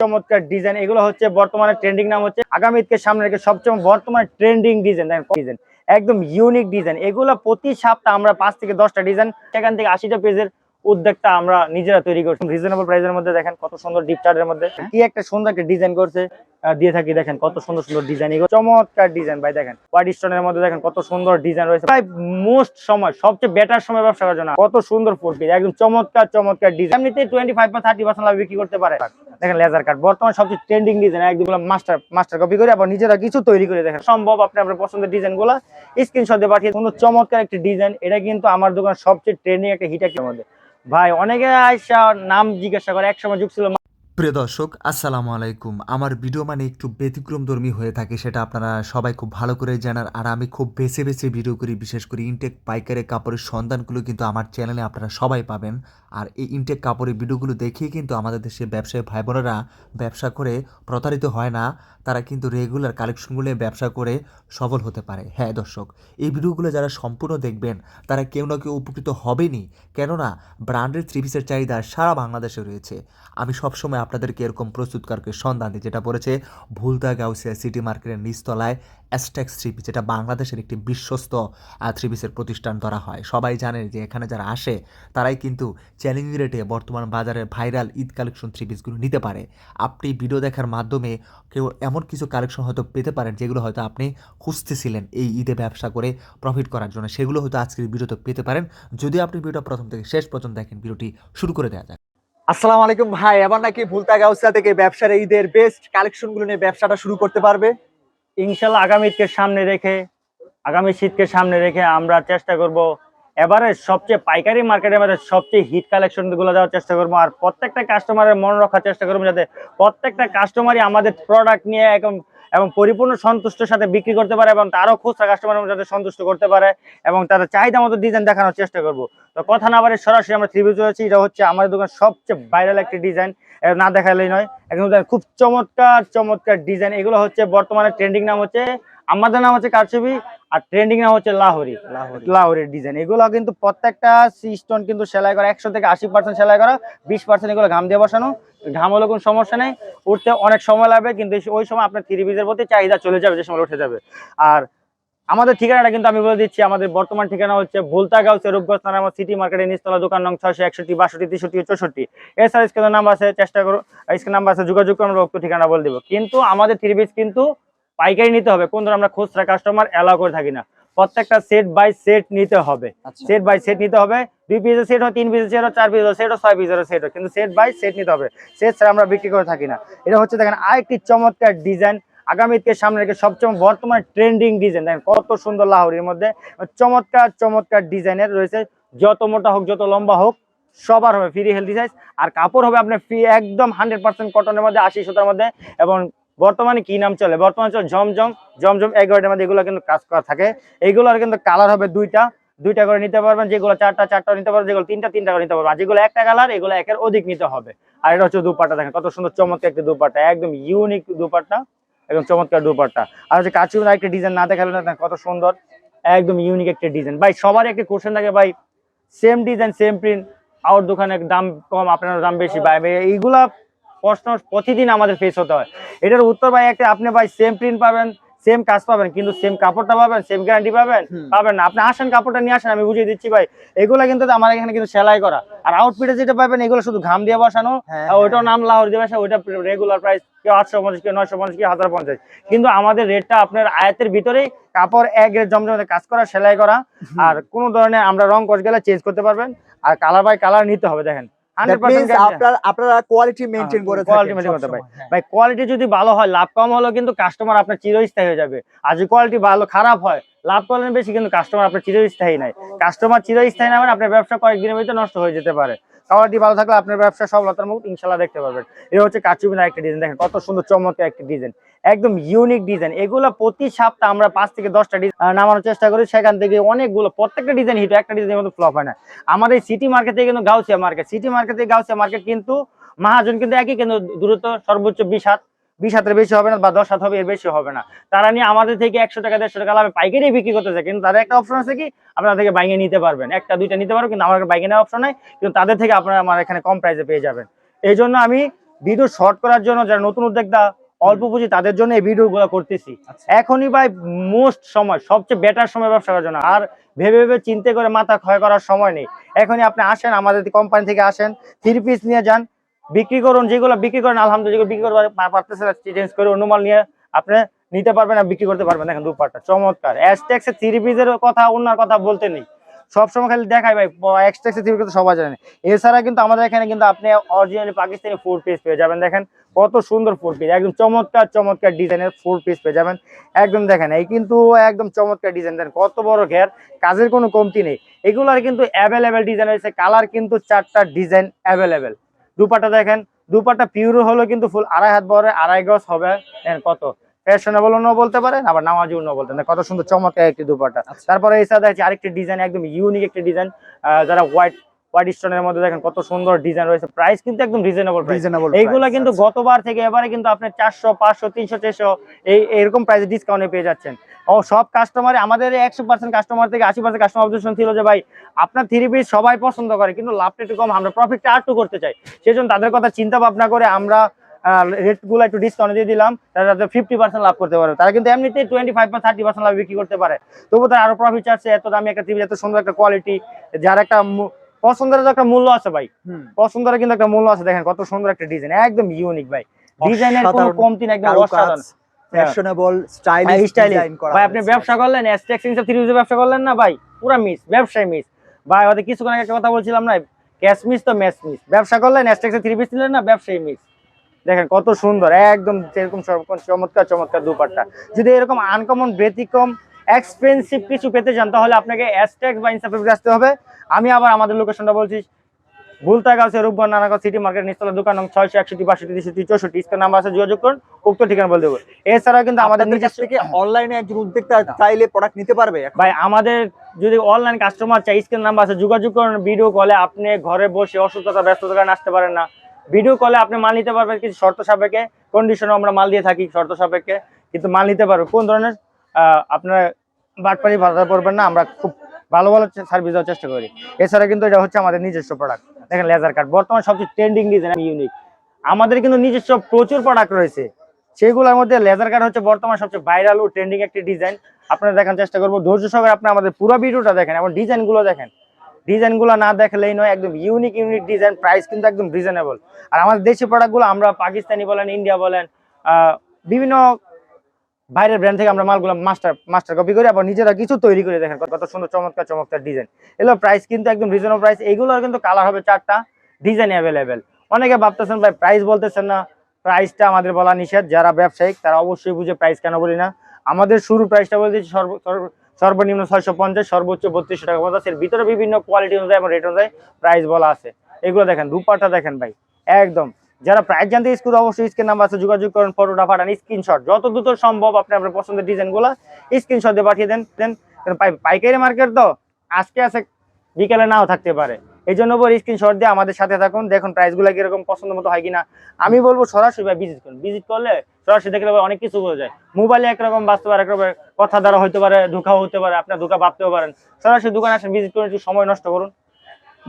চমৎকার ডিজাইন এগুলো হচ্ছে বর্তমানে ট্রেন্ডিং নাম হচ্ছে আগামী ঈদকে সামনে রেখে সবচেয়ে বর্তমানে ট্রেন্ডিং ডিজাইন ডিজাইন একদম ইউনিক ডিজাইন এগুলো প্রতি সপ্তাহ আমরা পাঁচ থেকে দশটা ডিজাইন সেখান থেকে আশিটা পেজের উদ্যোগটা আমরা নিজেরা তৈরি করছি। রিজনেবল প্রাইসের মধ্যে দেখেন কত সুন্দর ডিপ চার্টের মধ্যে। কি একটা সুন্দর একটা ডিজাইন করছে। দিয়ে থাকি, দেখেন কত সুন্দর সুন্দর ডিজাইন এগুলো চমৎকার ডিজাইন ভাই, দেখেন। হোয়াইট স্টোনের মধ্যে দেখেন কত সুন্দর ডিজাইন রয়েছে। ভাই মোস্ট সময়, সবচেয়ে বেটার সময় ব্যবসা করার জন্য। কত সুন্দর ফুল একদম চমৎকার চমৎকার ডিজাইন এমনিতে টোয়েন্টি ফাইভ বা থার্টি পার্সেন্ট লাভ বিক্রি করতে পারে। দেখেন লেজার কাট বর্তমানে সবচেয়ে ট্রেন্ডিং ডিজাইন একদম মাস্টার মাস্টার কপি করে আবার নিজেরা কিছু তৈরি করে দেখেন। সম্ভব আপনি আপনার পছন্দের ডিজাইনগুলো স্ক্রিনশট দিয়ে পাঠিয়ে সুন্দর, চমৎকার একটি ডিজাইন এটা কিন্তু আমার দোকান সবচেয়ে ট্রেন্ডিং একটা হিট একটা মধ্যে। ভাই, অনেকে আইসা নাম জিজ্ঞাসা করে এক সময় যুগ ছিল প্রিয় দর্শক, আসসালামু আলাইকুম। আমার ভিডিও মানে একটু ব্যতিক্রম ধর্মী হয়ে থাকে, সেটা আপনারা সবাই খুব ভালো করে জানার আর আমি খুব বেছে বেছে ভিডিও করি, বিশেষ করে ইনটেক পাইকারের কাপড়ের সন্ধানগুলো কিন্তু আমার চ্যানেলে আপনারা সবাই পাবেন। আর এই ইনটেক কাপড়ের ভিডিওগুলো দেখেই কিন্তু আমাদের দেশে ব্যবসায়ী ভাই বোনেরা ব্যবসা করে প্রতারিত হয় না। তারা কিন্তু রেগুলার কালেকশনগুলো ব্যবসা করে সফল হতে পারে। হ্যাঁ দর্শক, এই ভিডিওগুলো যারা সম্পূর্ণ দেখবেন, তারা কেউ না কেউ উপকৃত হবেনি কেননা, ব্র্যান্ডের থ্রি পিসের চাহিদা সারা বাংলাদেশে রয়েছে। আমি সবসময় আপনাদেরকে এরকম প্রস্তুতকারকে সন্ধান দিই, যেটা পড়েছে ভুলতা গাউসিয়া সিটি মার্কেটের নিচতলায়। অ্যাস্টেক্স থ্রি পিস, যেটা বাংলাদেশের একটি বিশ্বস্ত থ্রি পিসের প্রতিষ্ঠান ধরা হয়। সবাই জানে যে এখানে যারা আসে, তারাই কিন্তু চ্যালেঞ্জিং রেটে বর্তমান বাজারে ভাইরাল ঈদ কালেকশন থ্রি পিসগুলো নিতে পারে। আপনি ভিডিও দেখার মাধ্যমে কেউ এমন কিছু কালেকশন হয়তো পেতে পারেন, যেগুলো হয়তো আপনি খুঁজতেছিলেন এই ঈদে ব্যবসা করে প্রফিট করার জন্য। সেগুলো হয়তো আজকের ভিডিওতে পেতে পারেন। যদি আপনি ভিডিওটা প্রথম থেকে শেষ পর্যন্ত দেখেন, ভিডিওটি শুরু করে দেওয়া যাক। আসসালামু আলাইকুম ভাই, এবার নাকি ভুলতা গাউসিয়া থেকে ব্যবসার ঈদের বেস্ট কালেকশনগুলো নিয়ে ব্যবসাটা শুরু করতে পারবে? ইনশাল্লাহ আগামী ঈদকে সামনে রেখে, আগামী শীতকে সামনে রেখে আমরা চেষ্টা করব এবারে সবচেয়ে পাইকারি মার্কেটের মধ্যে সবচেয়ে হিট কালেকশনগুলো দেওয়ার চেষ্টা করব আর প্রত্যেকটা কাস্টমারের মন রাখার চেষ্টা করব যাতে প্রত্যেকটা কাস্টমারই আমাদের প্রোডাক্ট নিয়ে একদম এবং পরিপূর্ণ সন্তুষ্টের সাথে বিক্রি করতে পারে এবং তারও খুচরা কাস্টমার যাতে সন্তুষ্ট করতে পারে এবং তাদের চাহিদা মতো ডিজাইন দেখানোর চেষ্টা করব। তো কথা না বারে সরাসরি আমরা থ্রি চলেছি এটা হচ্ছে আমাদের দোকান সবচেয়ে ভাইরাল একটি ডিজাইন না দেখালেই নয়, একদম খুব চমৎকার চমৎকার ডিজাইন এগুলো হচ্ছে বর্তমানে ট্রেন্ডিং নাম হচ্ছে আমাদের নাম হচ্ছে কারচুপি আর ট্রেন্ডিং নাম হচ্ছে লাহোরি। লাহোরের ডিজাইন এগুলো কিন্তু প্রত্যেকটা স্টোন কিন্তু সেলাই করা একশো থেকে আশি পার্সেন্ট সেলাই করা বিশ পার্সেন্ট এগুলো ঘাম দিয়ে বসানো। ঘাম হলে কোনো সমস্যা নেই। উঠতে অনেক সময় লাগবে কিন্তু ওই সময় আপনার থ্রি পিসের প্রতি চাহিদা চলে যাবে যে সময় উঠে যাবে। আর আমাদের ঠিকানাটা কিন্তু আমি বলে দিচ্ছি আমাদের বর্তমান ঠিকানা হচ্ছে ভুলতা গাউসে রূপগঞ্জ আমার সিটি মার্কেটের নিচতলা দোকান নং ছয়শো একষট্টি বাষট্টি তেষট্টি চৌষট্টি। এছাড়া স্ক্রিনের নাম্বার আছে চেষ্টা করো স্ক্রিন নাম্বার আছে যোগাযোগ করে আমরা ঠিকানা বলে দিব। কিন্তু আমাদের থ্রি পিস কিন্তু পাইকারি নিতে হবে। কোন ধরনের আমরা খুচরা কাস্টমার অ্যালাউ করে থাকি না। প্রত্যেকটা সেট বাই সেট নিতে হবে। সেট বাই সেট নিতে হবে। দুই পিসের সেট হয় তিন পিসের সেট হয় চার পিসের সেট হয় ছয় পিসের সেট হয়। কিন্তু সেট বাই সেট নিতে হবে। সেট ছাড়া আমরা বিক্রি করে থাকি না। এটা হচ্ছে দেখেন আরেকটি চমৎকার ডিজাইন আগামী ঈদকে সামনে রেখে সবচেয়ে বর্তমানে ট্রেন্ডিং ডিজাইন দেখেন কত সুন্দর লাহোরির মধ্যে চমৎকার চমৎকার ডিজাইনের রয়েছে। যত মোটা হোক যত লম্বা হোক সবার হবে ফ্রি হেলদি সাইজ আর কাপড় হবে আপনার ফ্রি একদম হান্ড্রেড পার্সেন্ট কটনের মধ্যে আশি সুতার মধ্যে এবং বর্তমানে কি নাম চলে? বর্তমানে চলে জমজম জমজম এগারোটার মধ্যে এগুলো কিন্তু কাজ করা থাকে। এইগুলোর কিন্তু কালার হবে দুইটা। দুইটা করে নিতে পারবেন, যেগুলো চারটা চারটা নিতে পারবেন, যেগুলো তিনটা তিনটা করে নিতে পারবেন। যেগুলো একটা কালার এগুলো একের অধিক নিতে হবে। আর এটা হচ্ছে দুপাট্টা দেখেন, কত সুন্দর চমৎকার একটা দুপাট্টা, একদম ইউনিক দুপাট্টা, একদম চমৎকার দুপাট্টা। আর হচ্ছে কাচুর একটা ডিজাইন না দেখালে না কত সুন্দর, একদম ইউনিক একটা ডিজাইন ভাই সবার একটা কোশ্চেন থাকে, ভাই same design same print out দোকানে দাম কম, আপনার দাম বেশি ভাই, এইগুলা প্রশ্ন প্রতিদিন আমাদের ফেস হতে হয়। এটার উত্তর ভাই একটা আপনি ভাই সেম প্রিন্ট পাবেন সেম কাজ পাবেন কিন্তু সেম কাপড়টা পাবেন সেম গ্যারান্টি পাবেন পাবেন না। আপনি আসেন কাপড়টা নিয়ে আসেন আমি বুঝিয়ে দিচ্ছি ভাই। এগুলা কিন্তু আমার এখানে কিন্তু সেলাই করা। আর আউটফিটে যেটা পাবেন এগুলো শুধু ঘাম দিয়ে বসানো হ্যাঁ, আর ওইটাও নাম লাহোর দিয়ে বসা ওইটা রেগুলার প্রাইস কেউ আটশো পঞ্চাশ কেউ নয়শো পঞ্চাশ কেউ হাজার পঞ্চাশ। কিন্তু আমাদের রেটটা আপনার আয়াতের ভিতরেই কাপড় এক রেট জমজমে কাজ করা সেলাই করা আর কোনো ধরনের আমরা রং কষ গেলে চেঞ্জ করতে পারবেন। আর কালার বাই কালার নিতে হবে দেখেন। আপনার আপনারা কোয়ালিটি মেইনটেইন করে হ্যাঁ, করতে হ্যাঁ। ভাই। কোয়ালিটি যদি ভালো হয় লাভ কম হলেও কিন্তু কাস্টমার আপনার চিরস্থায়ী হয়ে যাবে। আর যদি কোয়ালিটি ভালো খারাপ হয় লাভ করলেন বেশি কিন্তু কাস্টমার আপনার চিরস্থায়ী নাই। কাস্টমার চিরস্থায়ী না মানে আপনার ব্যবসা কয়েকদিনের ভিতরে নষ্ট হয়ে যেতে পারে। কোয়ালিটি ভালো থাকলে আপনার ব্যবসা সফলতার মুখ ইনশাল্লাহ দেখতে পাবেন এটা হচ্ছে কাচুবিনার একটা ডিজাইন দেখেন কত সুন্দর চমৎকার একটা ডিজাইন একদম ইউনিক ডিজাইন এগুলো প্রতি সপ্তাহ আমরা পাঁচ থেকে দশটা ডিজাইন নামানোর চেষ্টা করি। সেখান থেকে অনেকগুলো, প্রত্যেকটা ডিজাইন হিট একটা ডিজাইন কিন্তু ফ্লপ হয় না। আমাদের সিটি মার্কেট কিন্তু Gausia market city market Gausia market কিন্তু মহাজন কিন্তু একই কিন্তু দ্রুত সর্বোচ্চ বিশ হাত। বিশ হাতের বেশি হবে না বা দশ হাত হবে এর বেশি হবে না। তারা নিয়ে আমাদের থেকে একশো টাকা দেড়শো টাকা লাভে পাইকারি বিক্রি করতেছে কিন্তু তাদের একটা অপশন আছে কি? আপনারা থেকে বাইকে নিতে পারবেন। একটা দুইটা নিতে পারবেন কিন্তু আমার বাইকে নেওয়ার অপশন নাই কিন্তু তাদের থেকে আপনারা আমার এখানে কম প্রাইসে পেয়ে যাবেন। এই জন্য আমি ভিডিও শর্ট করার জন্য যারা নতুন উদ্যোক্তা অল্প পুঁজি তাদের জন্য এই ভিডিও গুলো করতেছি। আচ্ছা। এখনই ভাই মোস্ট সময় সবচেয়ে বেটার সময় ব্যবসা করার জন্য। আর ভেবে ভেবে চিন্তা করে মাথা ক্ষয় করার সময় নেই। এখনই আপনি আসেন আমাদের কোম্পানি থেকে আসেন থ্রি পিস নিয়ে যান বিক্রি করুন, যেগুলো বিক্রি করেন, আলহামদুলিল্লাহ বিক্রি করতে পারতেছে চেঞ্জ করে অন্য মাল নিয়ে আপনি নিতে পারবেন না বিক্রি করতে পারবেন। দেখেন দুপাটটা চমৎকার। এক্সটেক্সের থ্রি পিসের কথা অন্যার কথা বলতে নেই। সবসময় খালি দেখাই ভাই এক্সটেক্সের থ্রি পিস সবাই জানে। এছাড়া কিন্তু আমাদের এখানে কিন্তু আপনি অরিজিনালি পাকিস্তানি ফোর পিস পেয়ে যাবেন। দেখেন কত সুন্দর ফোর পিস একদম চমৎকার চমৎকার ডিজাইনের ফোর পিস পেয়ে যাবেন। একদম দেখেন, এই কিন্তু একদম চমৎকার ডিজাইন দেন কত বড় ঘের, কাজের কোনো কমতি নেই। এগুলোর কিন্তু অ্যাভেলেবেল ডিজাইন রয়েছে কালার কিন্তু চারটা ডিজাইন অ্যাভেলেবেল দুপাটা দেখেন দুপাটা পিওর হলো কিন্তু ফুল আড়াই হাত বড় আড়াই গজ হবে। কত ফ্যাশনেবল অন্য বলতে পারেন আবার নামাজি অন্য বলতে পারেন কত সুন্দর চমৎকার একটি দুপাটা। আচ্ছা। তারপরে এই সাথে আছে আরেকটি ডিজাইন একদম ইউনিক একটি ডিজাইন যারা হোয়াইট হোয়াইট স্টোনের মধ্যে দেখেন কত সুন্দর ডিজাইন রয়েছে। প্রাইস কিন্তু একদম রিজনেবল রিজনেবল এইগুলা কিন্তু গতবার থেকে এবারে কিন্তু আপনি চারশো পাঁচশো তিনশো চারশো এই এরকম প্রাইসে ডিসকাউন্টে পেয়ে যাচ্ছেন। ও সব কাস্টমার আমাদের একশো পার্সেন্ট কাস্টমার থেকে আশি পার্সেন্ট কাস্টমার অবজেকশন ছিল যে ভাই আপনার থ্রি পিস সবাই পছন্দ করে কিন্তু লাভটা একটু কম আমরা প্রফিটটা আর একটু করতে চাই। সেই জন্য তাদের কথা চিন্তা ভাবনা করে আমরা রেটগুলো একটু ডিসকাউন্ট দিয়ে দিলাম। তারা ফিফটি পার্সেন্ট লাভ করতে পারবে তারা কিন্তু এমনিতেই টোয়েন্টি ফাইভ বা থার্টি পার্সেন্ট লাভ বিক্রি করতে পারে। তবু তারা আরও প্রফিট চাচ্ছে। এত দামি একটা টিভি এত সুন্দর একটা কোয়ালিটি যার একটা পছন্দের একটা মূল্য আছে ভাই। পছন্দের কিন্তু একটা মূল্য আছে দেখেন কত সুন্দর একটা ডিজাইন একদম ইউনিক ভাই। ডিজাইনের কোনো কমতি না একদম অসাধারণ। Fashionable stylish. ডিজাইন করা ভাই আপনি ব্যবসা করলেন থ্রি ব্যবসা করলেন না ভাই? পুরো মিস ব্যবসায় মিস ভাই ওদের কিছুক্ষণ আগে একটা কথা বলছিলাম না ক্যাশ মিস তো ম্যাচ মিস ব্যবসা করলেন এক্সট্রাকশন থ্রি পিস নিলেন না ব্যবসায়ী মিস দেখেন কত সুন্দর একদম এরকম সব- চমৎকার চমৎকার দুপাট্টা। যদি এরকম আনকমন ব্যতিক্রম এক্সপেন্সিভ কিছু পেতে চান তাহলে আপনাকে অ্যাস্টেক্স বা ইনসাফে আসতে হবে। আমি আবার আমাদের লোকেশনটা বলছি ভুলতাগাঁও রূপগঞ্জ নানাগাঁও সিটি মার্কেট নিস্তলা দোকান নং ছয়শো একষট্টি বাষট্টি তেষট্টি চৌষট্টি স্ক্রিন নাম্বার আছে যোগাযোগ করুন উক্ত ঠিকানা বলে দেবো। এছাড়াও কিন্তু আমাদের নিজস্ব থেকে অনলাইনে একজন উদ্যোক্তা চাইলে প্রোডাক্ট নিতে পারবে? ভাই আমাদের যদি অনলাইন কাস্টমার চাই স্ক্রিন নাম্বার আছে যোগাযোগ করুন ভিডিও কলে আপনি ঘরে বসে অসুস্থতা ব্যস্ততার কারণে আসতে পারেন না। ভিডিও কলে আপনি মাল নিতে পারবেন কিছু শর্ত সাপেক্ষে কন্ডিশনে আমরা মাল দিয়ে থাকি শর্ত সাপেক্ষে কিন্তু মাল নিতে পারবেন কোন ধরনের? আহ, আপনার বাটপাড়ি ভাড়া পড়বেন না, আমরা খুব ভালো ভালো সার্ভিস দেওয়ার চেষ্টা করি। এছাড়া কিন্তু এটা হচ্ছে আমাদের নিজস্ব প্রোডাক্ট দেখেন লেজার কাট বর্তমানে সবচেয়ে ট্রেন্ডিং ডিজাইন ইউনিক আমাদের কিন্তু নিজস্ব প্রচুর প্রোডাক্ট রয়েছে। সেগুলোর মধ্যে লেজার কাট হচ্ছে বর্তমানে সবচেয়ে ভাইরাল ও ট্রেন্ডিং একটি ডিজাইন আপনারা দেখার চেষ্টা করব। ধৈর্য সহকারে আপনি আমাদের পুরো ভিডিওটা দেখেন এবং ডিজাইনগুলো দেখেন। ডিজাইনগুলো না দেখলেই নয়, একদম ইউনিক ইউনিক ডিজাইন প্রাইস কিন্তু একদম রিজনেবল আর আমাদের দেশি প্রোডাক্টগুলো আমরা পাকিস্তানি বলেন ইন্ডিয়া বলেন বিভিন্ন বাইরের ব্র্যান্ড থেকে আমরা মালগুলো মাস্টার মাস্টার কপি করি আবার নিজেরা কিছু তৈরি করে দেখেন কত সুন্দর চমৎকার চমৎকার ডিজাইন এগুলো প্রাইস কিন্তু একদম রিজনেবল প্রাইস এগুলোর কিন্তু কালার হবে চারটা ডিজাইন অ্যাভেলেবেল অনেকে ভাবতেছেন, ভাই প্রাইস বলতেছেন না। প্রাইসটা আমাদের বলা নিষেধ। যারা ব্যবসায়িক, তারা অবশ্যই বুঝে প্রাইস কেন বলি না। আমাদের শুরু প্রাইসটা বলতে সর্ব- সর্বনিম্ন ছয়শো পঞ্চাশ, সর্বোচ্চ বত্রিশশো টাকা পঞ্চাশ। এর ভিতরে বিভিন্ন কোয়ালিটি অনুযায়ী এবং রেট অনুযায়ী প্রাইস বলা আছে। এগুলো দেখেন, দুপাটা দেখেন ভাই। একদম যারা প্রাইস জানতে স্কুল অবশ্যই স্ক্রিন নাম্বার আছে, যোগাযোগ করেন ফটোটা পাঠান স্ক্রিনশট যত দ্রুত সম্ভব আপনি আপনার পছন্দের ডিজাইনগুলো স্ক্রিনশট দিয়ে পাঠিয়ে দেন দেন পাইকারি মার্কেট তো আজকে আছে, বিকেলে নাও থাকতে পারে। এই জন্য বলি স্ক্রিনশট দিয়ে আমাদের সাথে থাকুন, দেখুন প্রাইসগুলো কীরকম পছন্দ মতো হয় কিনা। আমি বলব সরাসরি ভাই ভিজিট করুন। ভিজিট করলে সরাসরি দেখলে অনেক কিছু বোঝা যায়। মোবাইলে একরকম, বাস্তব আর একরকম কথা দ্বারা হতে পারে ধোকাও হতে পারে, আপনার ধোকা ভাবতেও পারেন। সরাসরি দোকানে আসেন ভিজিট করুন, একটু সময় নষ্ট করুন।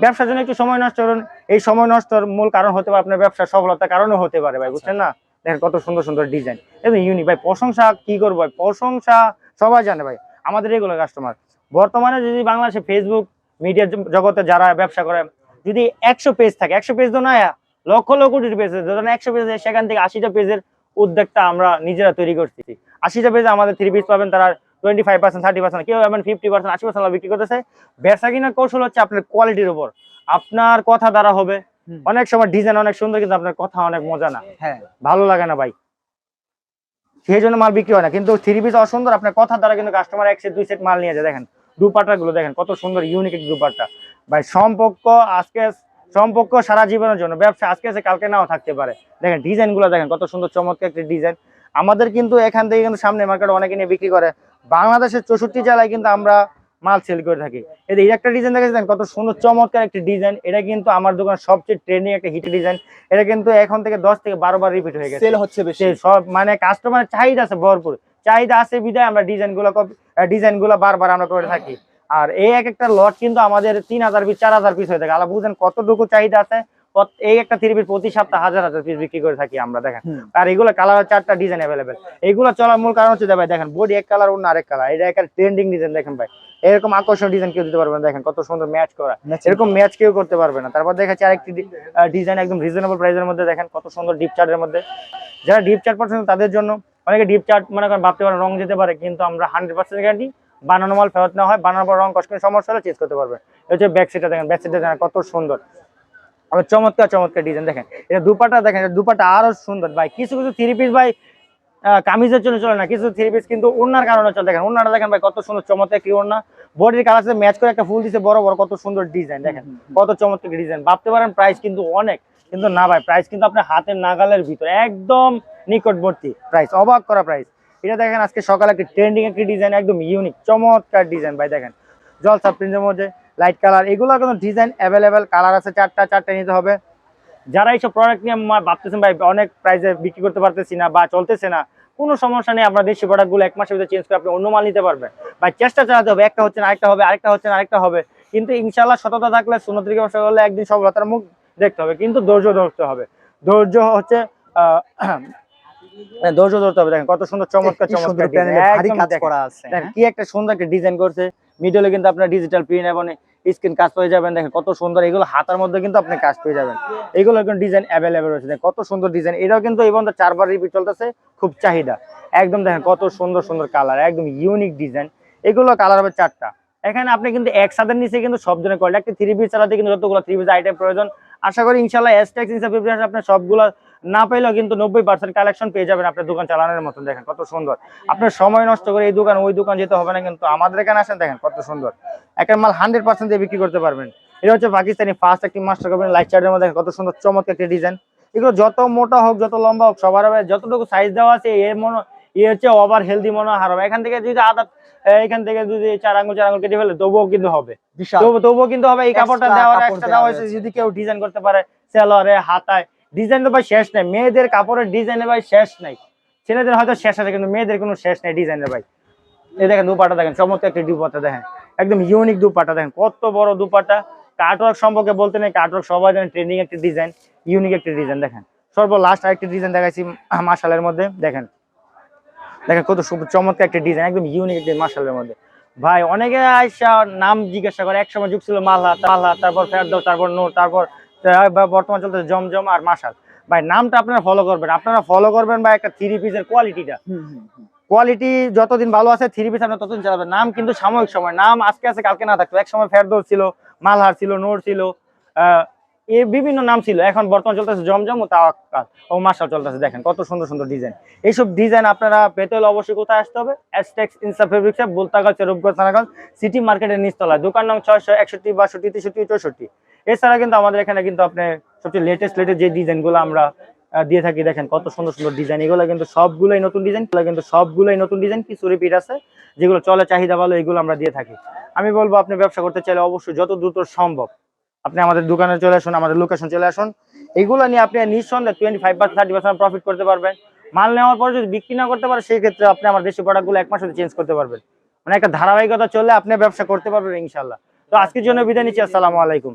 ব্যবসার জন্য একটু সময় নষ্ট করুন। এই সময় নষ্টর মূল কারণ হতে পারে আপনার ব্যবসার সফলতার কারণে হতে পারে ভাই বুঝছেন না? দেখেন কত সুন্দর সুন্দর ডিজাইন একদম ইউনিক ভাই প্রশংসা কি করব ভাই? প্রশংসা সবাই জানে ভাই আমাদের এগুলো কাস্টমার বর্তমানে যদি বাংলাদেশে ফেসবুক মিডিয়ার জগতে যারা ব্যবসা করে যদি একশো পেজ থাকে একশো পেজ তো না লক্ষ লক্ষ কোটি পেজ ধরেন একশো পেজ সেখান থেকে আশিটা পেজের উদ্যোগটা আমরা নিজেরা তৈরি করছি আশিটা পেজে আমাদের থ্রি পিস পাবেন তারা twenty five percent thirty percent কেউ এমন ফিফটি পার্সেন্ট আশি পার্সেন্ট বিক্রি করতেছে। বেচা কিনা কৌশল হচ্ছে আপনার কোয়ালিটির উপর। আপনার কথা দ্বারা হবে। অনেক সময় ডিজাইন অনেক সুন্দর কিন্তু আপনার কথা অনেক মজা না। হ্যাঁ। ভালো লাগে না ভাই। সেই জন্য মাল বিক্রি হয় না। কিন্তু থ্রি পিস অসুন্দর আপনার কথা দ্বারা কিন্তু কাস্টমার এক সেট দুই সেট মাল নিয়ে যায়। দেখেন দুপাট্টা গুলো দেখেন কত সুন্দর ইউনিক দুপাট্টা। ভাই সম্পর্ক আজকে সম্পর্ক সারা জীবনের জন্য ব্যবসা আজকে আছে কালকে নাও থাকতে পারে। দেখেন ডিজাইনগুলো দেখেন কত সুন্দর চমৎকার একটা ডিজাইন আমাদের কিন্তু এখান থেকে কিন্তু সামনে মার্কেট অনেকে নিয়ে বিক্রি করে। বাংলাদেশের চৌষট্টি জেলায় কিন্তু আমরা মাল সেল করে থাকি। এই যে একটা ডিজাইন দেখেছেন? কত সুন্দর চমৎকার একটা ডিজাইন এটা কিন্তু আমার দোকান সবচেয়ে ট্রেন্ডিং একটা হিট ডিজাইন এটা কিন্তু এখন থেকে দশ থেকে বারো বার রিপিট হয়ে গেছে। সেল হচ্ছে বেশি। সব মানে কাস্টমারের চাহিদা আছে ভরপুর। চাহিদা আছে বিধায় আমরা ডিজাইনগুলো ডিজাইনগুলো বারবার আমরা করে থাকি। আর এই এক একটা লট কিন্তু আমাদের তিন হাজার পিস চার হাজার পিস হয়ে থাকে। আলা বুঝেন কতটুকু চাহিদা আছে এই একটা থ্রি পিস প্রতি সপ্তাহ হাজার হাজার পিস বিক্রি করে থাকি আমরা দেখেন। আর এগুলো কালার চারটা ডিজাইন অ্যাভেলেবেল এগুলো চলার মূল কারণ হচ্ছে ভাই দেখেন বডি এক কালার অন্য আরেক কালার এটা একটা ট্রেন্ডিং ডিজাইন দেখেন ভাই। এরকম আকর্ষণীয় ডিজাইন কেউ দিতে পারবে না দেখেন কত সুন্দর ম্যাচ করা। এরকম ম্যাচ কেউ করতে পারবে না। তারপর দেখাচ্ছি আরেকটি ডিজাইন একদম রিজনেবল প্রাইসের মধ্যে দেখেন কত সুন্দর ডিপ চার্টের মধ্যে। যারা ডিপ চার্ট পছন্দ তাদের জন্য অনেকে ডিপ চার্ট মনে করেন ভাবতে পারেন রং যেতে পারে কিন্তু আমরা হান্ড্রেড পার্সেন্ট গ্যারান্টি বানানো মাল ফেরত নেওয়া হয় বানানোর পর রং কষ্ট সমস্যা হলে চেঞ্জ করতে পারবে। এটা হচ্ছে ব্যাক দেখেন ব্যাক দেখেন কত সুন্দর। আবার চমৎকার চমৎকার ডিজাইন দেখেন। এটা দুপাটা দেখেন দুপাটা আরও সুন্দর। ভাই কিছু কিছু থ্রি পিস ভাই কামিজের জন্য চলে না কিছু থ্রি পিস কিন্তু ওনার কারণে চলে। দেখেন ওনাটা দেখেন ভাই কত সুন্দর চমৎকার কি ওনা বডির কালার সাথে ম্যাচ করে একটা ফুল দিছে বড় বড় কত সুন্দর ডিজাইন দেখেন। কত চমৎকার ডিজাইন ভাবতে পারেন প্রাইস কিন্তু অনেক কিন্তু না ভাই প্রাইস কিন্তু আপনার হাতের নাগালের ভিতরে একদম নিকটবর্তী প্রাইস অবাক করা প্রাইস এটা দেখেন আজকে সকালে একটি ট্রেন্ডিং একটি ডিজাইন একদম ইউনিক চমৎকার ডিজাইন ভাই দেখেন। জল প্রিন্টের মধ্যে। লাইট কালার এগুলো কিন্তু ডিজাইন অ্যাভেলেবেল কালার আছে চারটা চারটা নিতে হবে। যারা এইসব প্রোডাক্ট নিয়ে ভাবতেছেন ভাই অনেক প্রাইসে বিক্রি করতে পারতেছি না বা চলতেছে না কোনো সমস্যা নেই আপনার দেশি প্রোডাক্টগুলো এক মাসের ভিতরে চেঞ্জ করে আপনি অন্য মাল নিতে পারবেন। ভাই চেষ্টা চালাতে হবে একটা হচ্ছে না আরেকটা হবে আরেকটা হচ্ছে না আরেকটা হবে। কিন্তু ইনশাল্লাহ সততা থাকলে সুন্নত থেকে ব্যবসা করলে একদিন সফলতার মুখ দেখতে হবে। কিন্তু ধৈর্য ধরতে হবে। ধৈর্য হচ্ছে ধৈর্য ধরতে হবে। দেখেন কত সুন্দর চমৎকার চমৎকার আছে কি একটা সুন্দর একটা ডিজাইন করছে। মিডলে কিন্তু আপনার ডিজিটাল প্রিন্ট এবং স্ক্রিন কাজ পেয়ে যাবেন, দেখেন কত সুন্দর, এগুলো হাতার মধ্যে কিন্তু আপনি কাজ পেয়ে যাবেন। এগুলো কিন্তু ডিজাইন অ্যাভেলেবেল রয়েছে কত সুন্দর ডিজাইন এটাও কিন্তু এই পর্যন্ত চারবার রিপিট চলতেছে, খুব চাহিদা। একদম দেখেন কত সুন্দর সুন্দর কালার একদম ইউনিক ডিজাইন এগুলো কালার হবে চারটা। এখানে আপনি কিন্তু একসাথে নিচে কিন্তু সব ধরনের কোয়ালিটি একটা থ্রি পিস চালাতে কিন্তু যতগুলো থ্রি পিস আইটেম প্রয়োজন আশা করি ইনশাল্লাহ এসটেক্স হিসাবে আপনার সবগুলো না পেলেও কিন্তু নব্বই পার্সেন্ট কালেকশন পেয়ে যাবেন আপনার দোকান চালানোর মতন, দেখেন কত সুন্দর। আপনার সময় নষ্ট করে এই দোকান, ওই দোকান যেতে হবে না, কিন্তু আমাদের এখানে আসেন, দেখেন কত সুন্দর। একটা মাল হান্ড্রেড পার্সেন্ট দিয়ে বিক্রি করতে পারবেন। এটা হচ্ছে পাকিস্তানি ফার্স্ট একটি মাস্টার কোম্পানি লাইট চার্টের মধ্যে কত সুন্দর, চমৎকার একটি ডিজাইন এগুলো যত মোটা হোক, যত লম্বা হোক, সবার যতটুকু সাইজ দেওয়া আছে, এর মনে এ হচ্ছে ওভার হেলদি মনে হার হবে এখান থেকে যদি আদা এখান থেকে যদি চার আঙুল চার আঙুল কেটে ফেলে তবুও কিন্তু হবে। তবু তবুও কিন্তু হবে। এই কাপড়টা দেওয়ার একটা দেওয়া হয়েছে। যদি কেউ ডিজাইন করতে পারে সেলরে হাতায় ডিজাইন তো ভাই শেষ নাই। মেয়েদের কাপড়ের ডিজাইনের ভাই শেষ নাই। ছেলেদের হয়তো শেষ আছে কিন্তু মেয়েদের কোনো শেষ নাই ডিজাইনের ভাই। এই দেখেন দুপাটা দেখেন চমৎকার একটি দুপাটা দেখেন। একদম ইউনিক দুপাটা দেখেন। কত বড় দুপাটা। কাটওয়ার্ক সম্পর্কে বলতে নেই কাটওয়ার্ক সবাই জানেন ট্রেন্ডিং একটি ডিজাইন ইউনিক একটি ডিজাইন দেখেন। সর্ব লাস্ট আরেকটি ডিজাইন দেখাইছি মার্শালের মধ্যে দেখেন। দেখেন কত সুন্দর চমৎকার একটি ডিজাইন একদম ইউনিক একটি মার্শালের মধ্যে। ভাই অনেকে আইসা নাম জিজ্ঞাসা করে একসময় যুগ ছিল মালহা মালহা তারপর ফেরদাও তারপর নূর তারপর বর্তমান চলতেছে জমজম আর মাসাল ভাই নামটা আপনারা ফলো করবেন। আপনারা ফলো করবেন বা একটা থ্রি পিসের কোয়ালিটিটা। কোয়ালিটি যতদিন ভালো আছে থ্রি পিস আপনার ততদিন চালাবেন। নাম কিন্তু সাময়িক সময়। নাম আজকে আছে কালকে না থাকতো। এক সময় ফেরদৌস ছিল মালহার ছিল নোর ছিল আহ, এ বিভিন্ন নাম ছিল। এখন বর্তমান চলতেছে জমজম ও তাওয়াক্কাল। ও মার্শাল চলতেছে, দেখেন কত সুন্দর সুন্দর ডিজাইন এইসব ডিজাইন আপনারা পেতে হলে অবশ্যই কোথায় আসতে হবে? অ্যাস্টেক্স ইনসা ফেব্রিক্স বুলতাগাল চেরুপগঞ্জ থানাগঞ্জ সিটি মার্কেটের নিচতলায়। দোকান নং ছয়শো একষট্টি, বাষট্টি, তেষট্টি, চৌষট্টি। এছাড়া কিন্তু আমাদের এখানে কিন্তু আপনি সবচেয়ে লেটেস্ট লেটেস্ট যে ডিজাইনগুলো আমরা দিয়ে থাকি, দেখেন কত সুন্দর সুন্দর ডিজাইন এগুলো কিন্তু সবগুলোই নতুন ডিজাইন এগুলো কিন্তু সবগুলোই নতুন ডিজাইন কিছু রিপিট আছে, যেগুলো চলে চাহিদা ভালো, এগুলো আমরা দিয়ে থাকি। আমি বলব, আপনি ব্যবসা করতে চাইলে অবশ্যই যত দ্রুত সম্ভব আপনি আমাদের দোকানে চলে আসুন, আমাদের লোকেশন চলে আসুন। এগুলো নিয়ে আপনি নিঃসন্দেহে twenty five percent thirty percent profit করতে পারবেন। মাল নেওয়ার পরে যদি বিক্রি না করতে পারে সেই ক্ষেত্রে আপনি আমার দেশি প্রোডাক্টগুলো এক মাসে চেঞ্জ করতে পারবেন। মানে একটা ধারাবাহিকতা চললে আপনি ব্যবসা করতে পারবেন ইনশাল্লাহ তো আজকের জন্য বিদায় নিচ্ছি, আসসালামু আলাইকুম।